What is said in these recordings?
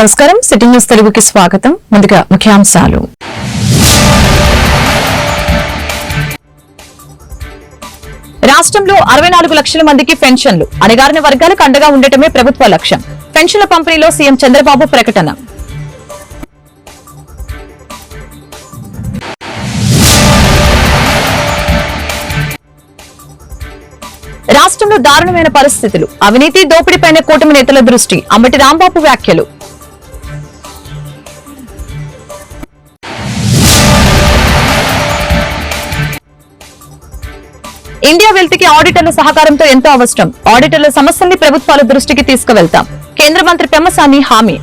నమస్కారం. Sitting news తెలుగుకి స్వాగతం. ముందుగా ముఖ్యాంశాలు. రాష్ట్రంలో అరవై నాలుగు లక్షల మందికి పెన్షన్లు. అణగారిన వర్గాలకు అండగా ఉండటమే ప్రభుత్వ లక్ష్యం. పెన్షన్ల పంపిణీలో సీఎం చంద్రబాబు ప్రకటన. రాష్ట్రంలో దారుణమైన పరిస్థితులు. అవినీతి దోపిడీపైన కూటమి నేతల దృష్టి. అంబటి రాంబాబు వ్యాఖ్యలు. ఇండియా వెల్త్కి ఆడిటర్ల సహకారంతో ఎంతో అవసరం. ఆడిటర్ల సమస్యల్ని ప్రభుత్వాల దృష్టికి తీసుకువెళ్తాం. కేంద్ర మంత్రి పెమ్మసాని హామీ.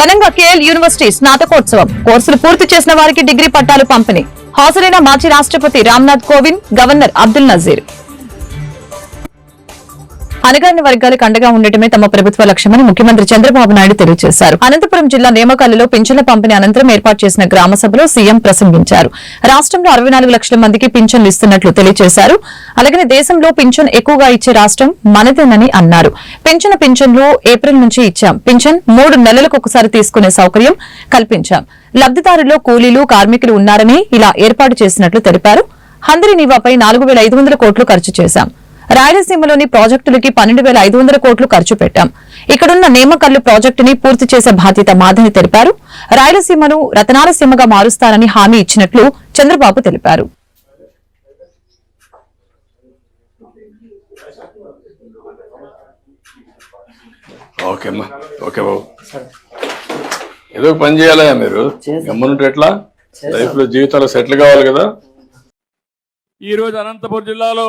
ఘనంగా కేఎల్ యూనివర్సిటీ స్నాతకోత్సవం. కోర్సులు పూర్తి చేసిన వారికి డిగ్రీ పట్టాలు పంపిణీ. హాజరైన మాజీ రాష్ట్రపతి రామ్నాథ్ కోవింద్ గవర్నర్ అబ్దుల్ నజీర్. అనగాని వర్గాలకు అండగా ఉండటమే తమ ప్రభుత్వ లక్ష్యమని ముఖ్యమంత్రి చంద్రబాబు నాయుడు తెలియజేశారు. అనంతపురం జిల్లా నేమకాలలో పింఛన్ల పంపిణీ అనంతరం ఏర్పాటు చేసిన గ్రామ సభలో సీఎం ప్రసంగించారు. రాష్ట్రంలో అరవై నాలుగు లక్షల మందికి పింఛన్లు ఇస్తున్నట్లు తెలియజేశారు. అలాగే దేశంలో పింఛన్ ఎక్కువగా ఇచ్చే రాష్ట్రం మనదేనని అన్నారు. పెంచిన పింఛన్లు ఏప్రిల్ నుంచి ఇచ్చాం. పింఛన్ మూడు నెలలకు ఒకసారి తీసుకునే సౌకర్యం కల్పించాం. లబ్దిదారుల్లో కూలీలు కార్మికులు ఉన్నారని ఇలా ఏర్పాటు చేసినట్లు తెలిపారు. హందరి నివాపై నాలుగు వేల ఐదు వందల కోట్లు ఖర్చు చేశాం. రాయలసీమలోని ప్రాజెక్టులకి పన్నెండు వేల ఐదు వందల కోట్లు ఖర్చు పెట్టాం. ఇక్కడున్న నేమకల్లు ప్రాజెక్టుని పూర్తి చేసే బాధ్యత మాదని తెలిపారు. రాయలసీమను రతనాలసీమగా మారుస్తానని హామీ ఇచ్చినట్లు చంద్రబాబు తెలిపారు. ఓకే అమ్మా. ఓకే బాబు. ఏదో ఒక పని చేయాలా మీరు? గమ్మునుంటే ఎట్లా? లైఫ్లో జీవితాలు సెటిల్ కావాలి కదా. ఈరోజు అనంతపురం జిల్లాలో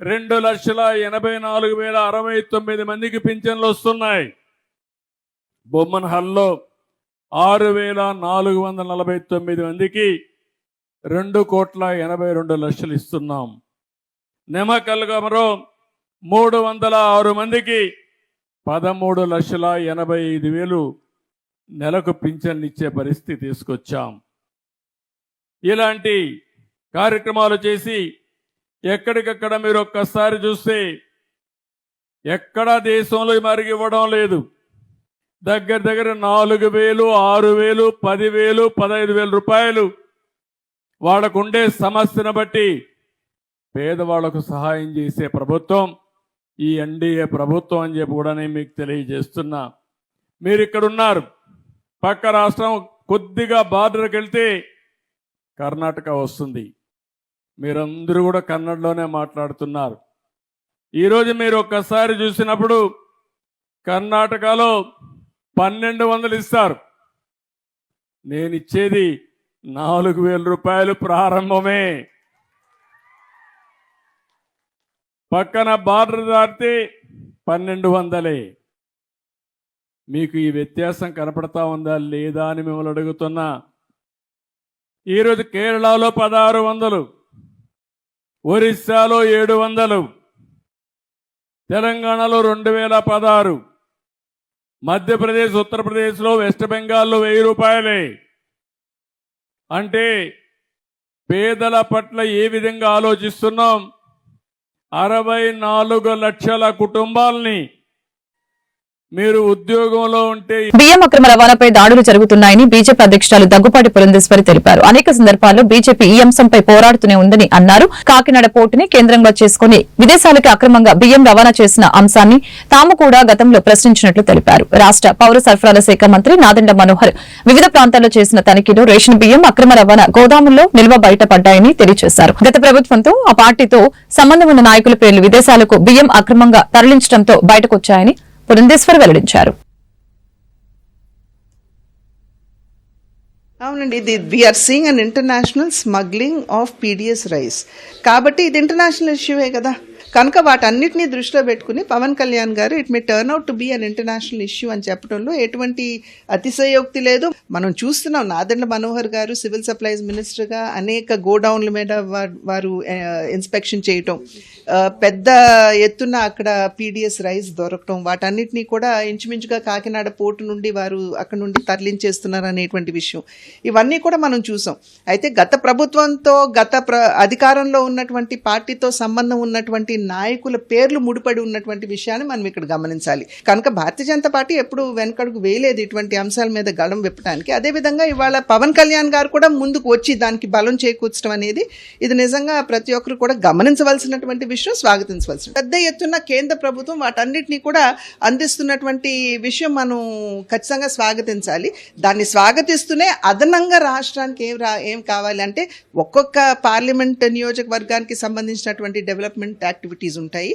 రెండు లక్షల ఎనభై నాలుగు వేల అరవై తొమ్మిది మందికి పింఛన్లు వస్తున్నాయి. బొమ్మన్ హల్లో ఆరు వేల నాలుగు వందల నలభై తొమ్మిది మందికి రెండు కోట్ల ఎనభై రెండు లక్షలు ఇస్తున్నాం. నెమకల్గమలో మూడు వందల ఆరు మందికి పదమూడు లక్షల ఎనభై ఐదు వేలు నెలకు పింఛన్లు ఇచ్చే పరిస్థితి తీసుకొచ్చాం. ఇలాంటి కార్యక్రమాలు చేసి ఎక్కడికక్కడ మీరు ఒక్కసారి చూస్తే ఎక్కడా దేశంలో మరిగి ఇవ్వడం లేదు. దగ్గర దగ్గర నాలుగు వేలు ఆరు వేలు పదివేలు పదహైదు వేల రూపాయలు వాళ్ళకుండే సమస్యను బట్టి పేదవాళ్ళకు సహాయం చేసే ప్రభుత్వం ఈ ఎన్డీఏ ప్రభుత్వం అని చెప్పి కూడా నేను మీకు తెలియజేస్తున్నా. మీరు ఇక్కడ ఉన్నారు పక్క రాష్ట్రం కొద్దిగా బార్డర్కి వెళ్తే కర్ణాటక వస్తుంది. మీరందరూ కూడా కన్నడలోనే మాట్లాడుతున్నారు. ఈరోజు మీరు ఒక్కసారి చూసినప్పుడు కర్ణాటకలో పన్నెండు వందలు ఇస్తారు. నేను ఇచ్చేది నాలుగు వేల రూపాయలు ప్రారంభమే. పక్కన బార్డర్ దాటితే పన్నెండు వందలే. మీకు ఈ వ్యత్యాసం కనపడతా ఉందా లేదా అని మిమ్మల్ని అడుగుతున్నా. ఈరోజు కేరళలో పదహారు వందలు. ఒరిస్సాలో ఏడు వందలు తెలంగాణలో రెండు వేల పదహారు మధ్యప్రదేశ్ ఉత్తరప్రదేశ్లో వెస్ట్ బెంగాల్లో వెయ్యి రూపాయలే. అంటే పేదల పట్ల ఏ విధంగా ఆలోచిస్తున్నాం? అరవై నాలుగు లక్షల కుటుంబాల్ని మీరు ఉద్యోగంలో ఉంటే బియ్యం అక్రమ రవాణాపై దాడులు జరుగుతున్నాయని బీజేపీ అధ్యక్షురాలు దగ్గుపాటి పురంధేశ్వరి తెలిపారు. అనేక సందర్భాల్లో బీజేపీ ఈ అంశంపై పోరాడుతూనే ఉందని అన్నారు. కాకినాడ పోర్టుని కేంద్రంగా చేసుకుని విదేశాలకు అక్రమంగా బియ్యం రవాణా చేసిన అంశాన్ని తాము కూడా గతంలో ప్రశ్నించినట్లు తెలిపారు. రాష్ట పౌర సరఫరాల శాఖ మంత్రి నాదండ మనోహర్ వివిధ ప్రాంతాల్లో చేసిన తనిఖీలో రేషన్ బియ్యం అక్రమ రవాణా గోదాముల్లో నిల్వ బయటపడ్డాయని తెలియజేశారు. గత ప్రభుత్వంతో ఆ పార్టీతో సంబంధం ఉన్న నాయకుల పేర్లు విదేశాలకు బియ్యం అక్రమంగా తరలించడంతో బయటకొచ్చాయని పురంధేశ్వర్ వెల్లడించారు. అవునండి ఇది we are seeing an international smuggling of PDS rice కాబట్టి ఇది ఇంటర్నేషనల్ ఇష్యూవే కదా? కనుక వాటన్నిటినీ దృష్టిలో పెట్టుకుని పవన్ కళ్యాణ్ గారు it may turn out to be an international issue అని చెప్పడంలో ఎటువంటి అతిశయోక్తి లేదు. మనం చూస్తున్నాం నాదెండ్ల మనోహర్ గారు సివిల్ సప్లైస్ మినిస్టర్గా అనేక గోడౌన్ల మీద వారు ఇన్స్పెక్షన్ చేయటం పెద్ద ఎత్తున అక్కడ పీడిఎస్ రైస్ దొరకటం వాటన్నిటినీ కూడా ఇంచుమించుగా కాకినాడ పోర్టు నుండి వారు అక్కడ నుండి తరలించేస్తున్నారు అనేటువంటి విషయం. ఇవన్నీ కూడా మనం చూసాం. అయితే గత ప్రభుత్వంతో గత ప్ర అధికారంలో ఉన్నటువంటి పార్టీతో సంబంధం ఉన్నటువంటి నాయకుల పేర్లు ముడిపడి ఉన్నటువంటి విషయాన్ని మనం ఇక్కడ గమనించాలి. కనుక భారతీయ జనతా పార్టీ ఎప్పుడు వెనకడుగు వేయలేదు ఇటువంటి అంశాల మీద గడం విప్పడానికి అదేవిధంగా ఇవాళ పవన్ కళ్యాణ్ గారు కూడా ముందుకు వచ్చి దానికి బలం చేకూర్చడం అనేది ఇది నిజంగా ప్రతి ఒక్కరు కూడా గమనించవలసినటువంటి విషయం స్వాగతించవలసిన పెద్ద ఎత్తున కేంద్ర ప్రభుత్వం వాటన్నిటినీ కూడా అందిస్తున్నటువంటి విషయం మనం ఖచ్చితంగా స్వాగతించాలి. దాన్ని స్వాగతిస్తూనే అదనంగా రాష్ట్రానికి ఏం రా ఏం కావాలి అంటే ఒక్కొక్క పార్లమెంట్ నియోజకవర్గానికి సంబంధించినటువంటి డెవలప్మెంట్ యాక్టివిటీస్ ఉంటాయి.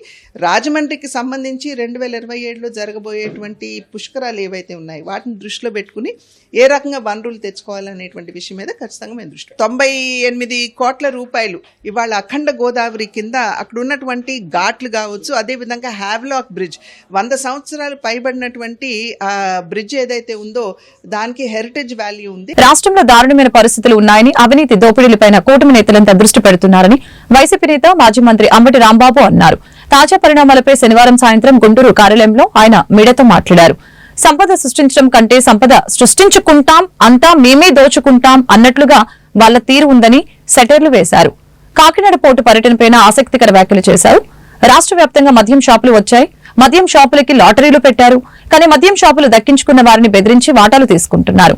రాజమండ్రికి సంబంధించి రెండు వేల ఇరవై ఏడులో జరగబోయేటువంటి పుష్కరాలు ఏవైతే ఉన్నాయి వాటిని దృష్టిలో పెట్టుకుని ఏ రకంగా వనరులు తెచ్చుకోవాలనేటువంటి విషయం మీద ఖచ్చితంగా మేము దృష్టి తొంభై ఎనిమిది కోట్ల రూపాయలు ఇవాళ అఖండ గోదావరి కింద అక్కడ ఉన్నటువంటి ఘాట్లు కావచ్చు అదేవిధంగా హ్యావ్లాక్ బ్రిడ్జ్ వంద సంవత్సరాలు పైబడినటువంటి బ్రిడ్జ్ ఏదైతే ఉందో దానికి హెరిటేజ్ వాల్యూ ఉంది. రాష్ట్రంలో దారుణమైన పరిస్థితులు ఉన్నాయని అవినీతి దోపిడీలపైన కూటమి నేతలంతా దృష్టి పెడుతున్నారని వైసీపీ నేత మాజీ మంత్రి అంబటి రాంబాబు అన్నారు. తాజా పరిణామాలపై శనివారం సాయంత్రం గుంటూరు కార్యాలయంలో ఆయన మీడియాతో మాట్లాడారు. సంపద సృష్టించడం కంటే సంపద సృష్టించుకుంటాం అంతా మేమే దోచుకుంటాం అన్నట్లుగా వాళ్ళ తీరు ఉందని సెటర్లు వేశారు. కాకినాడ పోర్టు పర్యటనపై ఆసక్తికర వ్యాఖ్యలు చేశారు. రాష్ట్ర వ్యాప్తంగా మద్యం షాపులు వచ్చాయి. మద్యం షాపులకి లాటరీలు పెట్టారు. కానీ మద్యం షాపులు దక్కించుకున్న వారిని బెదిరించి వాటాలు తీసుకుంటున్నారు.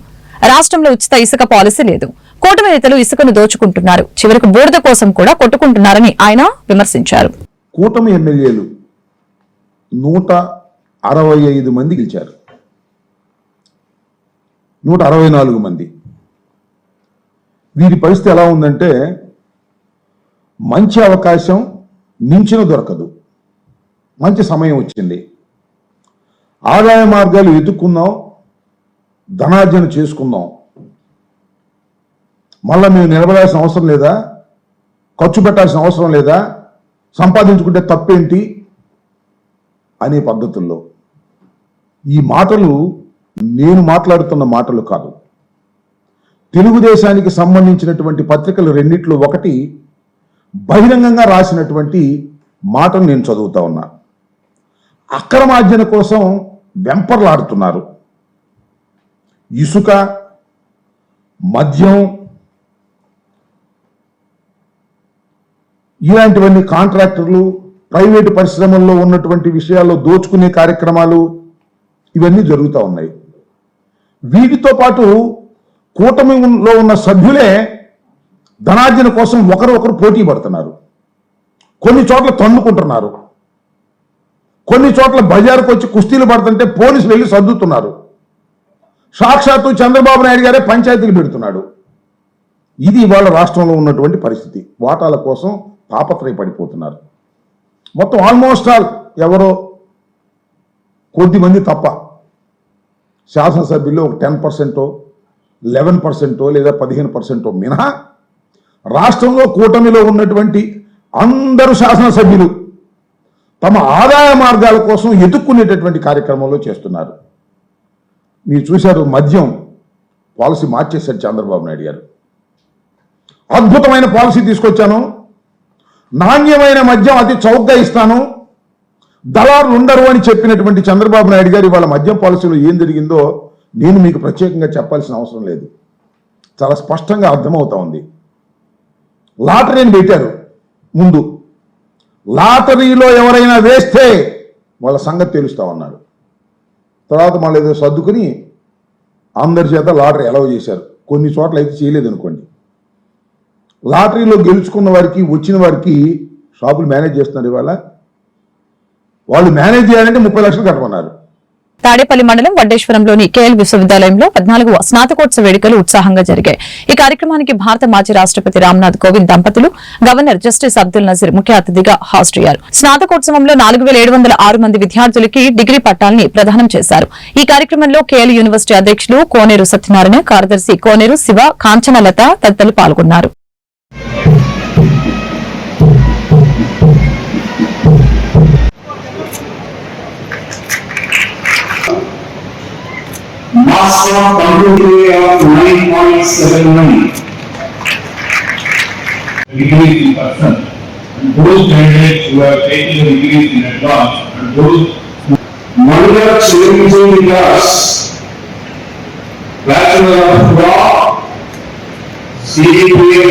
రాష్ట్రంలో ఉచిత ఇసుక పాలసీ లేదు. కూటమి నేతలు ఇసుకను దోచుకుంటున్నారు. చివరికి బూడిద కోసం కూడా కొట్టుకుంటున్నారని ఆయన విమర్శించారు. కూటమి ఎమ్మెల్యేలు నూట అరవై ఐదు మంది గెలిచారు. నూట అరవై నాలుగు మంది. వీరి పరిస్థితి ఎలా ఉందంటే మంచి అవకాశం మించిన దొరకదు. మంచి సమయం వచ్చింది. ఆదాయ మార్గాలు వెతుక్కుందాం ధనార్జన చేసుకుందాం మళ్ళీ మేము నిలబడాల్సిన అవసరం లేదా? ఖర్చు పెట్టాల్సిన అవసరం లేదా? సంపాదించుకుంటే తప్పేంటి? అనే పద్ధతుల్లో. ఈ మాటలు నేను మాట్లాడుతున్న మాటలు కాదు. తెలుగుదేశానికి సంబంధించినటువంటి పత్రికలు రెండిట్లో ఒకటి బహిరంగంగా రాసినటువంటి మాటను నేను చదువుతా ఉన్నా. అక్రమార్జన కోసం వెంపర్లాడుతున్నారు. ఇసుక మద్యం ఇలాంటివన్నీ కాంట్రాక్టర్లు ప్రైవేటు పరిశ్రమల్లో ఉన్నటువంటి విషయాల్లో దోచుకునే కార్యక్రమాలు ఇవన్నీ జరుగుతూ ఉన్నాయి. వీటితో పాటు కూటమిలో ఉన్న సభ్యులే ధనార్జన కోసం ఒకరు ఒకరు పోటీ పడుతున్నారు. కొన్ని చోట్ల తన్నుకుంటున్నారు. కొన్ని చోట్ల బజారుకు వచ్చి కుస్తీలు పడుతుంటే పోలీసులు వెళ్ళి సర్దుతున్నారు. సాక్షాత్తు చంద్రబాబు నాయుడు గారే పంచాయతీలు పెడుతున్నాడు. ఇది ఇవాళ రాష్ట్రంలో ఉన్నటువంటి పరిస్థితి. వాటాల కోసం తాపత్రయపడిపోతున్నారు మొత్తం ఆల్మోస్ట్ ఆల్ ఎవరో కొద్దిమంది తప్ప శాసనసభ్యులు ఒక టెన్ పర్సెంటో లెవెన్ పర్సెంటో లేదా పదిహేను పర్సెంటో మినహా రాష్ట్రంలో కూటమిలో ఉన్నటువంటి అందరు శాసనసభ్యులు తమ ఆదాయ మార్గాల కోసం ఎదుక్కునేటటువంటి కార్యక్రమంలో చేస్తున్నారు. మీరు చూశారు మద్యం పాలసీ మార్చేశారు చంద్రబాబు నాయుడు గారు. అద్భుతమైన పాలసీ తీసుకొచ్చాను. నాణ్యమైన మద్యం అతి చౌకగా ఇస్తాను. దళారులు ఉండరు అని చెప్పినటువంటి చంద్రబాబు నాయుడు గారు వాళ్ళ మద్యం పాలసీలో ఏం జరిగిందో నేను మీకు ప్రత్యేకంగా చెప్పాల్సిన అవసరం లేదు. చాలా స్పష్టంగా అర్థమవుతా ఉంది. లాటరీని పెట్టారు ముందు. లాటరీలో ఎవరైనా వేస్తే వాళ్ళ సంగతి తెలుస్తా ఉన్నాడు. తర్వాత మళ్ళీ ఏదో సర్దుకుని అందరి చేత లాటరీ అలౌ చేశారు. కొన్ని చోట్ల అయితే చేయలేదనుకోండి. లాటరీలో గెలుచుకున్న వారికి వచ్చిన వారికి షాపులు మేనేజ్ చేస్తున్నారు ఇవాళ. వాళ్ళు మేనేజ్ చేయాలంటే ముప్పై లక్షలు కట్టమన్నారు. తాడేపల్లి మండలం వడ్డేశ్వరంలోని కేఎల్ విశ్వవిద్యాలయంలో పద్నాలుగు స్నాతకోత్సవ వేడుకలు ఉత్సాహంగా జరిగాయి. ఈ కార్యక్రమానికి భారత మాజీ రాష్టపతి రామ్నాథ్ కోవింద్ దంపతులు గవర్నర్ జస్టిస్ అబ్దుల్ నజీర్ ముఖ్య అతిథిగా హాజరయ్యారు. స్నాతకోత్సవంలో నాలుగు మంది విద్యార్థులకి డిగ్రీ పట్టాలని ప్రదానం చేశారు. ఈ కార్యక్రమంలో కేఎల్ యూనివర్సిటీ అధ్యక్షులు కోనేరు సత్యనారాయణ కార్యదర్శి కోనేరు శివ కాంచనలత తదితరులు పాల్గొన్నారు. Mass of contributory of 9.79. Degree in person. And those candidates who have taken the degrees in advance and those Mandar Chiranjeevi Das, Bachelor of Law, CGPA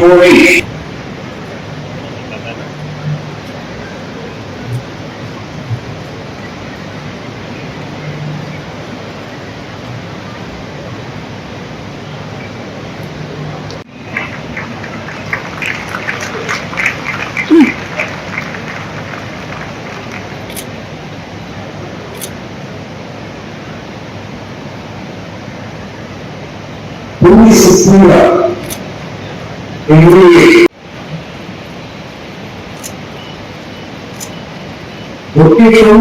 9.48. నిజంగా ఒకేకం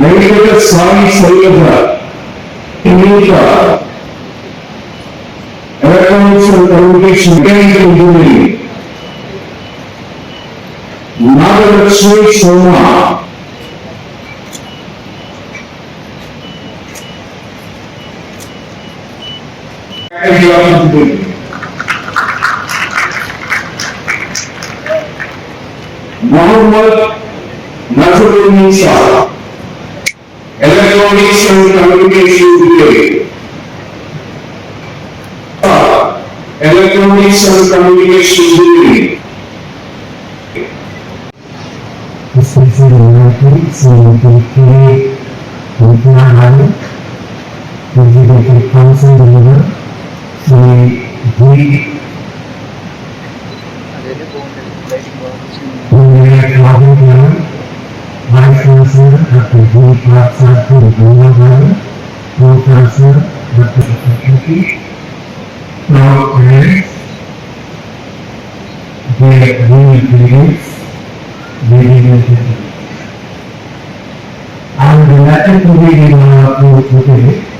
నైతిక సాగి సరిగ్గా English electronics and communication mechanical engineering Nagalakshmi Sharma ఉంటుంది Mohammed Nazaruddin Shah electronics and communication electronics and communication degree Thank you. Thank you. Shri ji vice chancellor doctor ji पाठ साहब को रुपया गए pro chancellor doctor Chakravarthy pro college जे जी clinics JD I'm delighted to be in our group today.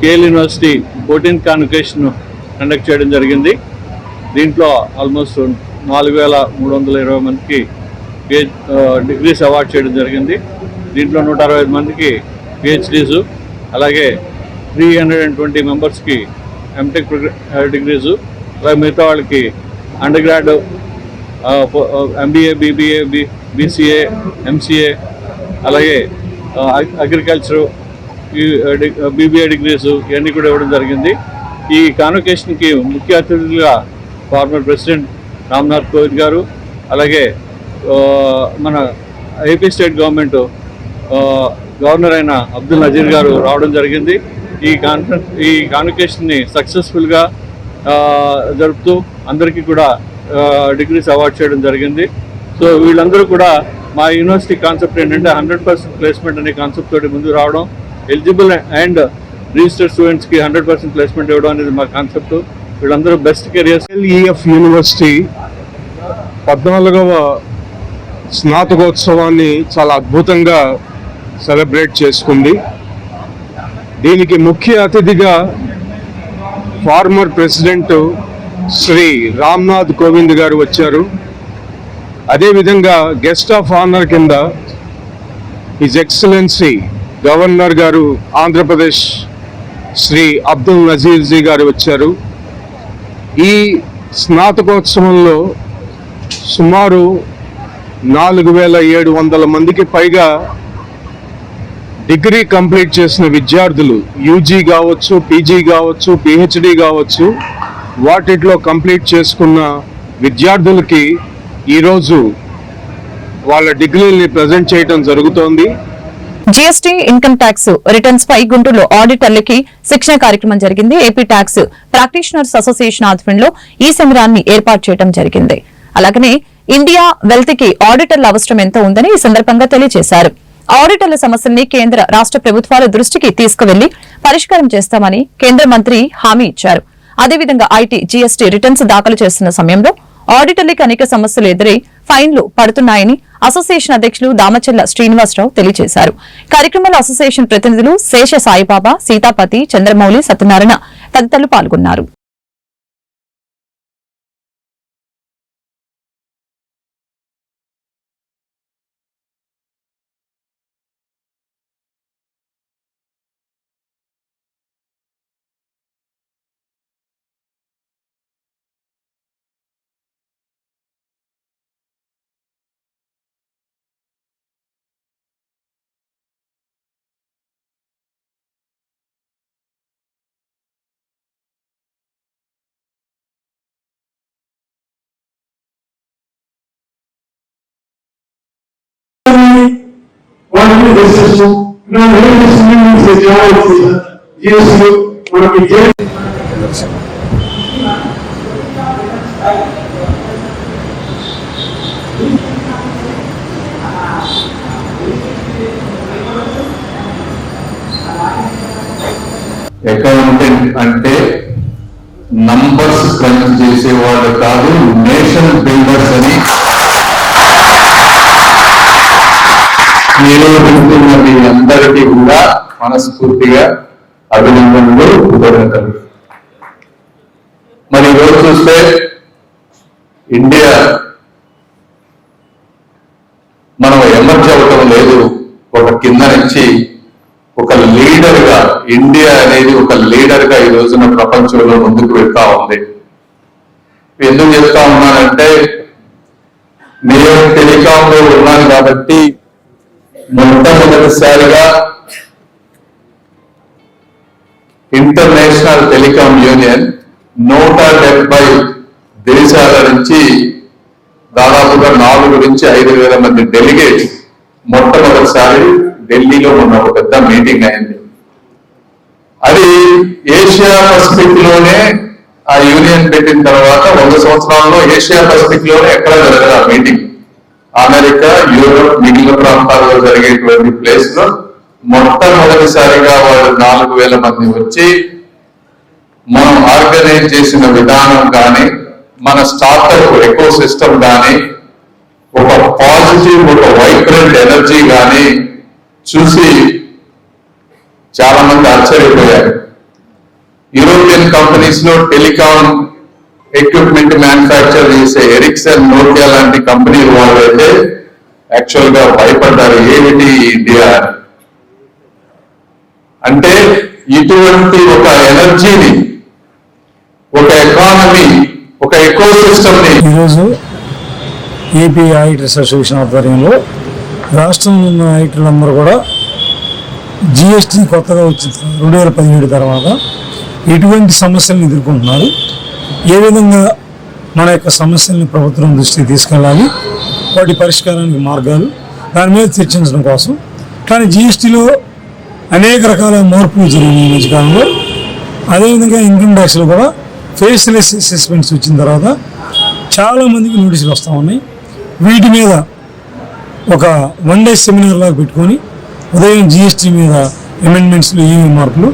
KL university fourteenth convocation conduct చేయడం జరిగింది. దీంట్లో almost నాలుగు వేల మూడు వందల ఇరవై మందికి డిగ్రీస్ అవార్డ్ చేయడం జరిగింది. దీంట్లో నూట అరవై ఐదు మందికి పిహెచ్డీస్ అలాగే త్రీ హండ్రెడ్ అండ్ ట్వంటీ మెంబర్స్కి ఎంటెక్ డిగ్రీస్ అలాగే మిగతా వాళ్ళకి under grad MBA BBA B BCA MCA అలాగే అగ్రికల్చరు బీబీఏ డిగ్రీస్ ఇవన్నీ కూడా ఇవ్వడం జరిగింది. ఈ కాన్వకేషన్కి ముఖ్య అతిథులుగా ఫార్మర్ ప్రెసిడెంట్ రామ్నాథ్ కోవింద్ గారు అలాగే uh, మన ఏపీ స్టేట్ గవర్నమెంట్ గవర్నర్ అయిన అబ్దుల్ నజీర్ గారు రావడం జరిగింది. ఈ కాన్ఫరెన్స్ ఈ కాన్వికేషన్ని సక్సెస్ఫుల్గా జరుపుతూ అందరికీ కూడా డిగ్రీస్ అవార్డ్ చేయడం జరిగింది. సో వీళ్ళందరూ కూడా మా యూనివర్సిటీ కాన్సెప్ట్ ఏంటంటే హండ్రెడ్ పర్సెంట్ ప్లేస్మెంట్ అనే కాన్సెప్ట్ తోటి ముందుకు రావడం ఎలిజిబుల్ అండ్ రిజిస్టర్డ్ స్టూడెంట్స్కి హండ్రెడ్ పర్సెంట్ ప్లేస్మెంట్ ఇవ్వడం అనేది మా కాన్సెప్ట్. వీళ్ళందరూ బెస్ట్ కెరియర్స్. ఎల్ఈఎఫ్ యూనివర్సిటీ పద్నాలుగవ స్నాతకోత్సవాన్ని చాలా అద్భుతంగా సెలబ్రేట్ చేసుకుంది. దీనికి ముఖ్య అతిథిగా ఫార్మర్ ప్రెసిడెంట్ శ్రీ రామ్నాథ్ కోవింద్ గారు వచ్చారు. అదేవిధంగా గెస్ట్ ఆఫ్ ఆనర్ కింద హిజ్ ఎక్సలెన్సీ గవర్నర్ గారు ఆంధ్రప్రదేశ్ శ్రీ అబ్దుల్ నజీర్జీ గారు వచ్చారు. ఈ స్నాతకోత్సవంలో సుమారు నాలుగు వేల ఏడు వందల మందికి పైగా డిగ్రీ కంప్లీట్ చేసిన విద్యార్థులు యూజీ కావచ్చు పీజీ కావచ్చు పిహెచ్డి కావచ్చు వాటిలో కంప్లీట్ చేసుకున్న విద్యార్థులకి ఈరోజు వాళ్ళ డిగ్రీని ప్రజెంట్ చేయడం జరుగుతోంది. జీఎస్టీ ఇన్కమ్ ట్యాక్స్ రిటర్న్స్ పై గుంటూరులో ఆడిటర్లకి శిక్షణ కార్యక్రమం జరిగింది. ఏపీ ట్యాక్స్ ప్రాక్టీషనర్స్ అసోసియేషన్ ఆధ్వర్యంలో ఈ శిబిరాన్ని ఏర్పాటు చేయడం జరిగింది. అలాగనే ఇండియా వెల్త్కి ఆడిటర్ల అవసరం ఎంత ఉందని ఈ సందర్భంగా తెలియజేశారు. ఆడిటర్ల సమస్యల్ని కేంద్ర రాష్ట ప్రభుత్వాల దృష్టికి తీసుకువెళ్ళి పరిష్కారం చేస్తామని కేంద్ర మంత్రి హామీ ఇచ్చారు. అదేవిధంగా ఐటీ జీఎస్టీ రిటర్న్స్ దాఖలు చేస్తున్న సమయంలో ఆడిటర్లకు అనేక సమస్యలు ఎదురై ఫైన్లు పడుతున్నాయని అసోసియేషన్ అధ్యక్షులు దామచల్ల శ్రీనివాసరావు తెలియజేశారు. కార్యక్రమంలో అసోసియేషన్ ప్రతినిధులు శేష సాయిబాబా సీతాపతి చంద్రమౌళి సత్యనారాయణ తదితరులు పాల్గొన్నారు. వాటిని దర్శిస్తూ మనకి అకౌంటెంట్ అంటే నంబర్స్ క్రంచ్ చేసేవాళ్ళు కాదు నేషన్ బిల్డర్స్ అని నిరూపిస్తున్న మీ అందరికీ కూడా మనస్ఫూర్తిగా అభినందనలు కృతజ్ఞతలు. మరి ఈరోజు చూస్తే ఇండియా మనం ఎమర్జ్ అవ్వటం లేదు. ఒక కింద నుంచి ఒక లీడర్గా ఇండియా అనేది ఒక లీడర్గా ఈ రోజున ప్రపంచంలో ముందుకు వెళ్తా ఉంది. ఎందుకు చెప్తా ఉన్నానంటే నేను టెలికామ్లో ఉన్నాను కాబట్టి మొట్టమొదటిసారిగా ఇంటర్నేషనల్ టెలికాం యూనియన్ నూట డెబ్బై దేశాల నుంచి దాదాపుగా నాలుగు నుంచి ఐదు వేల మంది డెలిగేట్స్ మొట్టమొదటిసారి ఢిల్లీలో ఉన్న ఒక పెద్ద మీటింగ్ అయింది. అది ఏషియా పసిఫిక్లోనే ఆ యూనియన్ పెట్టిన తర్వాత వంద సంవత్సరాల్లో ఏషియా పసిఫిక్లోనే ఎక్కడ జరగదు ఆ మీటింగ్. అమెరికా యూరోప్ మిగిలిన ప్రాంతాల్లో జరిగేటువంటి ప్లేస్లో మొట్టమొదటిసారిగా వాళ్ళు నాలుగు వేల మంది వచ్చి మనం ఆర్గనైజ్ చేసిన విధానం కానీ మన స్టార్టప్ ఎకో సిస్టమ్ కానీ ఒక పాజిటివ్ ఒక వైబ్రెంట్ ఎనర్జీ కానీ చూసి చాలా మంది ఆశ్చర్యపోయారు. యూరోపియన్ కంపెనీస్లో టెలికాం ఎక్విప్మెంట్ మ్యానుఫ్యాక్చర్ చేసే ఎరిక్సన్ నోకియా లాంటి కంపెనీలు వాళ్ళు అయితే యాక్చువల్గా భయపడ్డారు. ఏమిటి ఇండియా అంటే ఇటువంటి ఒక ఎనర్జీని ఒక ఎకానమీ ఒక ఎకో సిస్టమ్ ఈరోజు ఏపీ ఆడిటర్స్ అసోసియేషన్ ఆధ్వర్యంలో రాష్ట్రంలో ఉన్న ఆడిటర్లందరూ కూడా జిఎస్టీ కొత్తగా వచ్చింది. రెండు వేల పదిహేడు తర్వాత ఎటువంటి సమస్యలను ఎదుర్కొంటున్నారు? ఏ విధంగా మన యొక్క సమస్యల్ని ప్రభుత్వం దృష్టికి తీసుకెళ్ళాలి? వాటి పరిష్కారానికి మార్గాలు? దాని మీద చర్చించడం కోసం. కానీ జిఎస్టీలో అనేక రకాల మార్పులు జరిగినాయి ఈ మధ్యకాలంలో. అదేవిధంగా ఇన్కమ్ ట్యాక్స్లో కూడా ఫేస్లెస్ అసెస్మెంట్స్ వచ్చిన తర్వాత చాలా మందికి నోటీసులు వస్తూ ఉన్నాయి. వీటి మీద ఒక వన్ డే సెమినార్ లాగా పెట్టుకొని ఉదయం జిఎస్టీ మీద అమెండ్మెంట్స్లు ఏమేమి మార్పులు?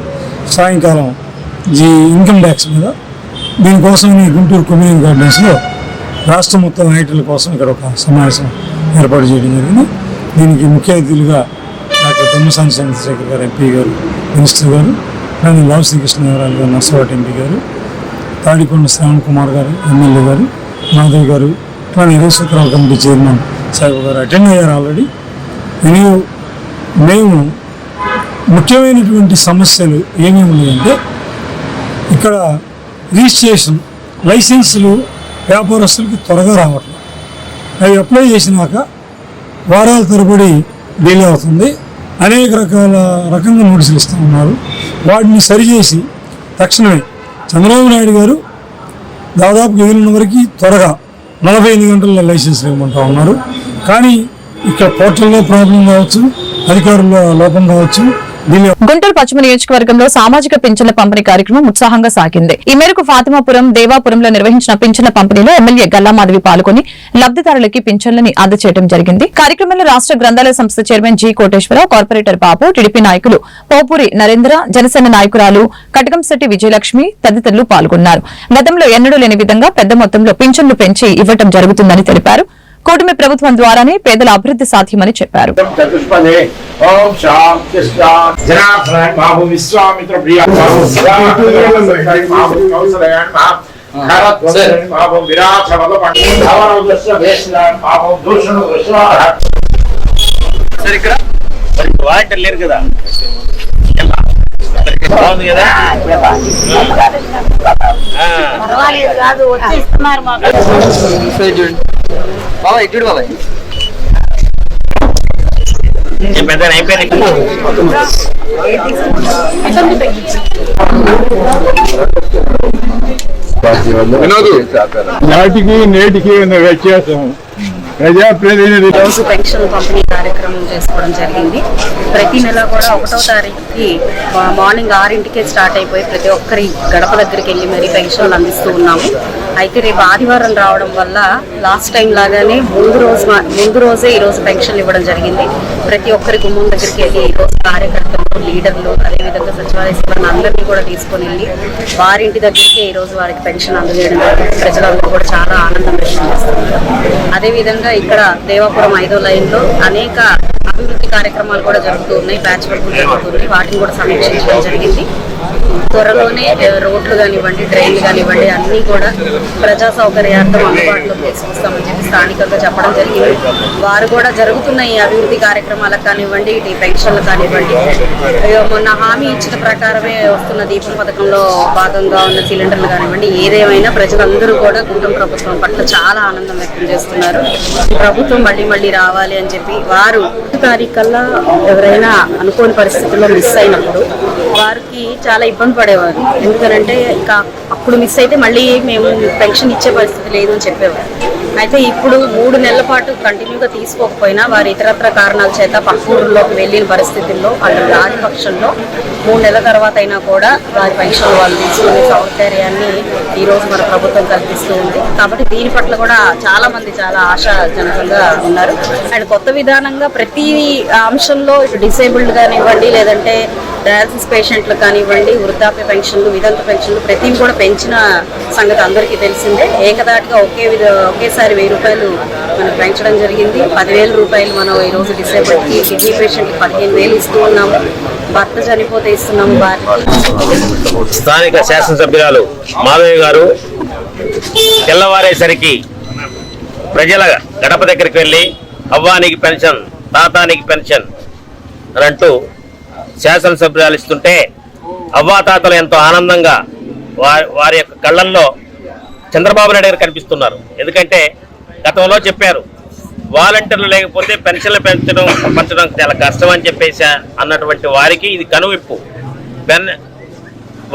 సాయంకాలం జీ ఇన్కమ్ ట్యాక్స్ మీద. దీనికోసం ఈ గుంటూరు కమ్యూనిటీ గార్డెన్స్లో రాష్ట్ర మొత్తం ఐటీల కోసం ఇక్కడ ఒక సమావేశం ఏర్పాటు చేయడం జరిగింది. దీనికి ముఖ్య అతిథులుగా డాక్టర్ తమ్మసాని చంద్రశేఖర్ గారు ఎంపీ గారు మినిస్టర్ గారు కానీ లావు శ్రీకృష్ణదేవరాయలు గారు నర్సవాటి ఎంపీ గారు తాడికొండ శ్రావణ్ కుమార్ గారు ఎమ్మెల్యే గారు మాధవ్ గారు ఇట్లా ఇరవై కమిటీ చైర్మన్ సాహెబ్ గారు అటెండ్ అయ్యారు ఆల్రెడీ. నేను మేము ముఖ్యమైనటువంటి సమస్యలు ఏమేమి ఉన్నాయంటే ఇక్కడ రిజిస్ట్రేషన్ లైసెన్సులు వ్యాపారస్తులకి త్వరగా రావట్లేదు. అవి అప్లై చేసినాక వారాల తరబడి డిలే అవుతుంది. అనేక రకాల రకంగా నోటీసులు ఇస్తూ ఉన్నారు. వాటిని సరిచేసి తక్షణమే చంద్రబాబు నాయుడు గారు దాదాపు ఎదిలిన వరకు త్వరగా నలభై ఎనిమిది గంటల లైసెన్స్ ఇవ్వమంటూ ఉన్నారు. కానీ ఇక్కడ పోర్టల్లో ప్రాబ్లం కావచ్చు అధికారుల లోపం కావచ్చు గుంటూరు పశ్చిమ నియోజకవర్గంలో సామాజిక పింఛన్ల పంపిణీ కార్యక్రమం ఉత్సాహంగా సాగింది. ఈ మేరకు ఫాతిమాపురం దేవాపురంలో నిర్వహించిన పింఛన్ల పంపిణీలో ఎమ్మెల్యే గల్లామాధవి పాల్గొని లబ్దిదారులకి పింఛన్లని అందజేయడం జరిగింది. కార్యక్రమంలో రాష్ట్ర గ్రంథాలయ సంస్థ chairman G Koteswara Rao corporator Babu TDP నాయకులు పోపూరి నరేంద్ర జనసేన నాయకురాలు కటకంశెట్టి విజయలక్ష్మి తదితరులు పాల్గొన్నారు. గతంలో ఎన్నడూ లేని విధంగా పెద్ద మొత్తంలో పింఛన్లు పెంచి ఇవ్వటం జరుగుతుందని తెలిపారు. కూటమి ప్రభుత్వం ద్వారానే పేదల అభివృద్ధి సాధ్యమని చెప్పారు. వాలంటీర్ లేరు కదా? బాగుంది కదా బాబాయ్ చూడు బాబాయ్. పెద్ద నాటికి నేటికి ఉన్న వ్యత్యాసం. రోజు పెన్షన్ పంపిణీ కార్యక్రమం చేసుకోవడం జరిగింది. ప్రతి నెల కూడా ఒకటో తారీఖుకి మార్నింగ్ ఆరింటికే స్టార్ట్ అయిపోయి ప్రతి ఒక్కరి గడప దగ్గరికి వెళ్ళి మరీ పెన్షన్లు అందిస్తూ ఉన్నాము. అయితే రేపు ఆదివారం రావడం వల్ల లాస్ట్ టైం లాగానే ముందు రోజు ముందు రోజే ఈరోజు పెన్షన్లు ఇవ్వడం జరిగింది. ప్రతి ఒక్కరి గుమ్మం దగ్గరికి వెళ్ళి ఈ రోజు కార్యకర్తలు లీడర్లు అదేవిధంగా సచివాలయ సిబ్బంది అందరినీ కూడా తీసుకొని వెళ్ళి వారింటి దగ్గరికి ఈరోజు వారికి పెన్షన్ అందజేయడం ప్రజలందరూ కూడా చాలా ఆనందం అదేవిధంగా ఇక్కడ దేవాపురం ఐదో లైన్లో అనేక అభివృద్ధి కార్యక్రమాలు కూడా జరుగుతూ ఉన్నాయి బ్యాచ్ వర్క్ జరుగుతుంది వాటిని కూడా సమీక్షించడం జరిగింది. త్వరలోనే రోడ్లు కానివ్వండి ట్రైన్లు కానివ్వండి అన్నీ కూడా ప్రజా సౌకర్యార్థం అందుబాటులోకి తీసుకొస్తామని చెప్పి స్థానికంగా చెప్పడం జరిగింది. వారు కూడా జరుగుతున్న ఈ అభివృద్ధి కార్యక్రమాలకు కానివ్వండి ఇటు పెన్షన్లు కానివ్వండి మొన్న హామీ ఇచ్చిన ప్రకారమే వస్తున్న దీపం పథకంలో భాగంగా ఉన్న సిలిండర్లు కానివ్వండి ఏదేమైనా ప్రజలందరూ కూడా కుటుంబ ప్రభుత్వం పట్ల చాలా ఆనందం వ్యక్తం చేస్తున్నారు. ప్రభుత్వం మళ్ళీ మళ్ళీ రావాలి అని చెప్పి వారు తారీఖు కల్లా ఎవరైనా అనుకోని పరిస్థితుల్లో మిస్ అయినప్పుడు వారికి చాలా ఇబ్బంది పడేవారు. ఎందుకనంటే ఇక అప్పుడు మిస్ అయితే మళ్ళీ మేము పెన్షన్ ఇచ్చే పరిస్థితి లేదు అని చెప్పేవారు. అయితే ఇప్పుడు మూడు నెలల పాటు కంటిన్యూగా తీసుకోకపోయినా వారి ఇతరత్ర కారణాల చేత పక్క ఊళ్ళోకి వెళ్ళిన పరిస్థితుల్లో వాళ్ళు రాని పక్షంలో మూడు నెలల తర్వాత అయినా కూడా వారి పెన్షన్ వాళ్ళు తీసుకునే సౌకర్యాన్ని ఈ రోజు మన ప్రభుత్వం కల్పిస్తూ ఉంది. కాబట్టి దీని పట్ల కూడా చాలా మంది చాలా ఆశాజనకంగా ఉన్నారు. అండ్ కొత్త విధానంగా ప్రతి అంశంలో ఇటు డిసేబుల్డ్ కానివ్వండి లేదంటే డయాలసిస్ పేషెంట్లు కానివ్వండి వృద్ధాప్య పెన్షన్లు విదంత పెన్షన్లు ప్రతివి కూడా పెంచిన సంగతి అందరికీ తెలిసిందే. ఏకదాటిగా ఒకే విధ ఒకేసారి వెయ్యి రూపాయలు మనం పెంచడం జరిగింది. పదివేల రూపాయలు మనం ఈరోజు డిసేబుల్కి కిడ్నీ పేషెంట్కి పదిహేను వేలు ఇస్తూ ఉన్నాము. భర్త చనిపోతే ఇస్తున్నాము భార్యకి. స్థానిక శాసనసభ్యురాలు మాధవి గారు తెల్లవారేసరికి ప్రజల గడప దగ్గరికి వెళ్ళి అవ్వానికి పెన్షన్ తాతానికి పెన్షన్ అని అంటూ శాసనసభ్యురాలు ఇస్తుంటే అవ్వాతాతలు ఎంతో ఆనందంగా వారి వారి యొక్క కళ్ళల్లో చంద్రబాబు నాయుడు గారు కనిపిస్తున్నారు. ఎందుకంటే గతంలో చెప్పారు వాలంటీర్లు లేకపోతే పెన్షన్లు పెంచడం పంచడం చాలా కష్టం అని చెప్పేసి అన్నటువంటి వారికి ఇది కనువిప్పు. పెన్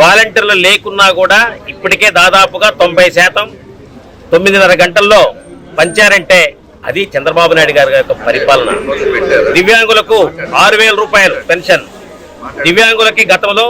వాలంటీర్లు లేకున్నా కూడా ఇప్పటికే దాదాపుగా తొంభై శాతం తొమ్మిదిన్నర గంటల్లో పంచారంటే అది చంద్రబాబు నాయుడు గారి యొక్క పరిపాలన. దివ్యాంగులకు ఆరు వేల రూపాయలు పెన్షన్. దివ్యాంగులకి గతంలో